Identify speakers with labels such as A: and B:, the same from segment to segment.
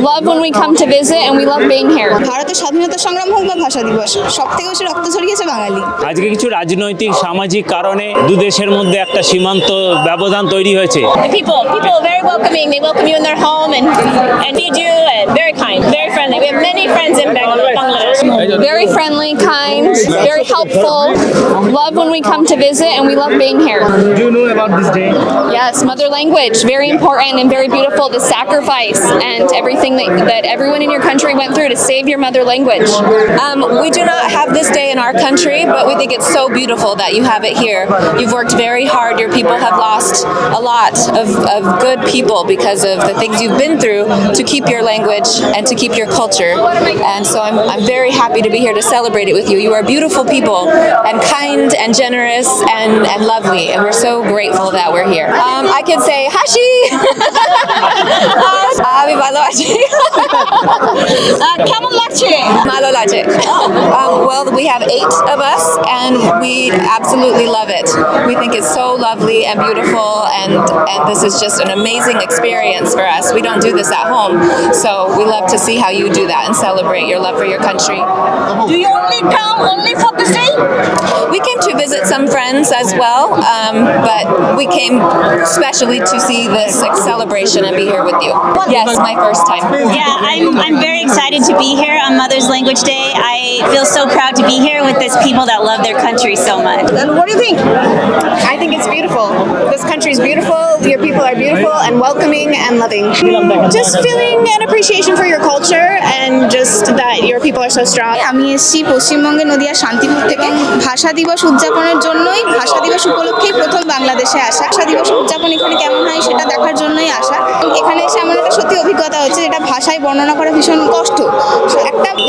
A: love when we come to visit, and we love being here.
B: ভারতের স্বাধীনতা সংগ্রাম হোক বা ভাষা দিবস সব থেকে বেশি রক্ত ঝরিয়েছে বাঙালি
C: আজকে কিছু রাজনৈতিক সামাজিক কারণে দু দেশের মধ্যে একটা সীমান্ত ব্যবধান তৈরি হয়েছে
D: people, people are very welcoming. They welcome you in their home and, and feed you and very kind, very friendly. We have many friends in Bangladesh. Bangladesh.
A: Very friendly, kind, very helpful. Love when we come to visit, and we love being here.
E: Do you know about this day?
A: Yes, mother language, very important and very beautiful. The sacrifice and everything that, that everyone in your country went through to save your mother language.
F: Um, we do not have this day in our country, but we think it's so beautiful that you have it here. You've worked very hard. Your people have lost a lot of, of good people because of the things you've been through to keep your language and to keep your culture. And so I'm, I'm very happy to be here to celebrate it with you. You are are beautiful people and kind and generous and, and lovely. And we're so grateful that we're here. Um, I can say Hashi! Uh, uh, um, well, we have eight of us and we absolutely love it. We think it's so lovely and beautiful and, and this is just an amazing experience for us. We don't do this at home, so we love to see how you do that and celebrate your love for your country.
B: Do you only come only
F: focus to visit some friends as well um, but we came specially to see this celebration and be here with you yes my first time
D: Yeah, I'm, I'm very excited to be here on Mother's Language Day. I feel so proud to be here with this people that love their country so much.
B: And what do you think?
G: I think it's beautiful. This country is beautiful. Your people are beautiful and welcoming and loving. Just feeling an appreciation for your culture and just that your people are so strong.
B: আমি এসেছি পশ্চিমবঙ্গের নদিয়া শান্তিপুর থেকে ভাষা দিবস উদযাপনের জন্যই ভাষা দিবস উপলক্ষেই প্রথম বাংলাদেশে আসা। ভাষা দিবস উদযাপন এখানে কেমন হয় সেটা দেখার জন্যই আসা। এখানে এসে আমার একটা সত্যি অভিজ্ঞতা হচ্ছে যেটা ভাষায় বর্ণনা করা ভীষণ কষ্ট।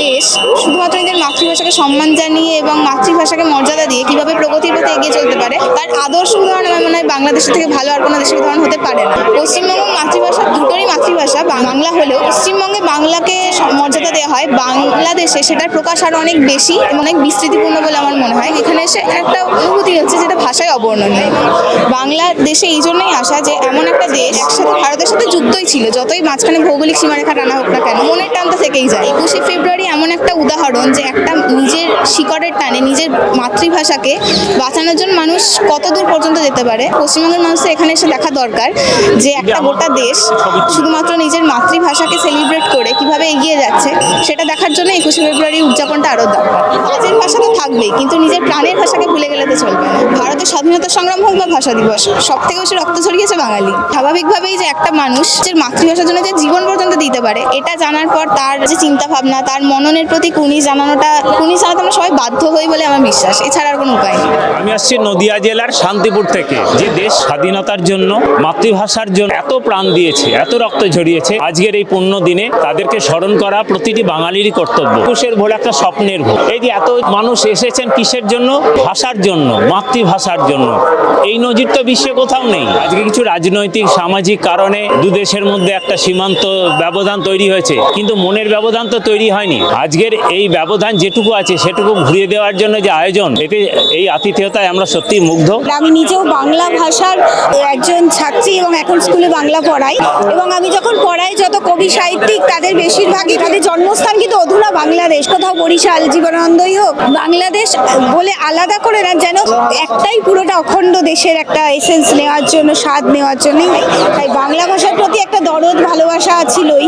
B: দেশ শুধুমাত্র নিজের মাতৃভাষাকে সম্মান জানিয়ে এবং মাতৃভাষাকে মর্যাদা দিয়ে কীভাবে প্রগতির পথে এগিয়ে চলতে পারে, তার আদর্শ উদাহরণ আমার মনে হয় বাংলাদেশের থেকে ভালো আর কোনো দেশের উদাহরণ হতে পারে না। পশ্চিমবঙ্গ মাতৃভাষা, দুটোরই মাতৃভাষা, বাংলা হলেও পশ্চিমবঙ্গে বাংলাকে মর্যাদা দেওয়া হয়। বাংলাদেশে সেটার প্রকাশ আরও অনেক বেশি এবং অনেক বিস্তৃতিপূর্ণ বলে আমার মনে হয়। এখানে এসে একটা অনুভূতি হচ্ছে যেটা ভাষায় অবর্ণনীয়। বাংলাদেশে এই জন্যই আসা যে এমন একটা দেশ, একসাথে ভারতের সাথে যুক্তই ছিল, যতই মাঝখানে ভৌগোলিক সীমারেখা টানা হোক না কেন, মনের টান তো থেকেই যায়। একুশে ফেব্রুয়ারি এমন একটা উদাহরণ যে একটা নিজের শিকড়ের টানে নিজের মাতৃভাষাকে বাঁচানোর জন্য মানুষ কত দূর পর্যন্ত যেতে পারে? পশ্চিমবঙ্গের মানুষের এখানে এসে দেখা দরকার যে একটা গোটা দেশ শুধুমাত্র নিজের মাতৃভাষাকে সেলিব্রেট করে কীভাবে এগিয়ে যাচ্ছে, সেটা দেখার জন্য একুশে ফেব্রুয়ারি উদযাপনটা আরও দরকার কাজের ভাষা তো থাকবেই, কিন্তু নিজের প্রাণের ভাষাকে ভুলে গেলে তো চলবে। না ভারতের স্বাধীনতা সংগ্রাম হোক বা ভাষা দিবস সব থেকে বেশি রক্ত ঝরিয়েছে বাঙালি। স্বাভাবিকভাবেই যে একটা মানুষ যে মাতৃভাষার জন্য যে জীবন পর্যন্ত দিতে পারে, এটা জানার পর তার যে চিন্তা ভাবনা তার মননের প্রতি কুনি জানানোটা, কুনি জানাতে আমরা সবাই বাধ্য হই বলে আমার বিশ্বাস। এছাড়া আর কোনো উপায় নেই।
C: আমি আসছি নদিয়া জেলার শান্তিপুর থেকে। যে দেশ স্বাধীনতার জন্য, মাতৃভাষার জন্য এত প্রাণ দিয়েছে, এত রক্ত ঝরিয়েছে, আজকের এই পূর্ণ দিনে তাদেরকে স্মরণ করা প্রতিটি বাঙালিরই কর্তব্য। একুশের ভোর একটা স্বপ্নের ভোর এই যে এত মানুষ এসেছেন কিসের জন্য? ভাষার জন্য, মাতৃভাষার জন্য। এই নজির তো বিশ্বে কোথাও নেই। আজকে কিছু রাজনৈতিক, সামাজিক কারণে দু দেশের মধ্যে একটা সীমান্ত ব্যবধান তৈরি হয়েছে। কিন্তু মনের ব্যবধান তো তৈরি হয়নি। আজকের এই ব্যবধান যেটুকু আছে, সেটুকু ঘুরিয়ে দেওয়ার জন্য যে আয়োজন, এতে এই আতিথেয়তায় আমরা সত্যি মুগ্ধ।
H: আমি নিজেও বাংলা ভাষার একজন ছাত্রী এবং এখন স্কুলে বাংলা পড়াই। এবং আমি যখন পড়াই যত কবি সাহিত্যিক, তাদের বেশিরভাগই তাদের জন্মস্থান কিন্তু অধুনা বাংলাদেশ। কোথাও বরিশাল, জীবনানন্দই হোক, বাংলাদেশ বলে আলাদা করে না, যেন একটাই পুরোটা অখণ্ড দেশের একটা এসেন্স নেওয়ার জন্য, স্বাদ নেওয়ার জন্যই। তাই বাংলা ভাষার প্রতি একটা দরদ, ভালোবাসা ছিলই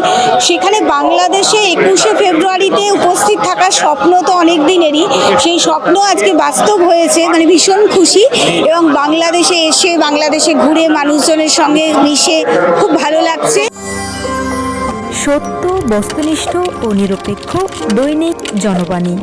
H: সেখানে বাংলাদেশে একুশে ফেব্রুয়ারিতে উপস্থিত থাকার স্বপ্ন তো অনেক দিনেরই সেই স্বপ্ন আজকে বাস্তব হয়েছে মানে ভীষণ খুশি এবং বাংলাদেশে এসে, বাংলাদেশে ঘুরে মানুষজনের সঙ্গে মিশে খুব ভালো লাগছে।
I: সত্য, বস্তুনিষ্ঠ ও নিরপেক্ষ দৈনিক জনবাণী।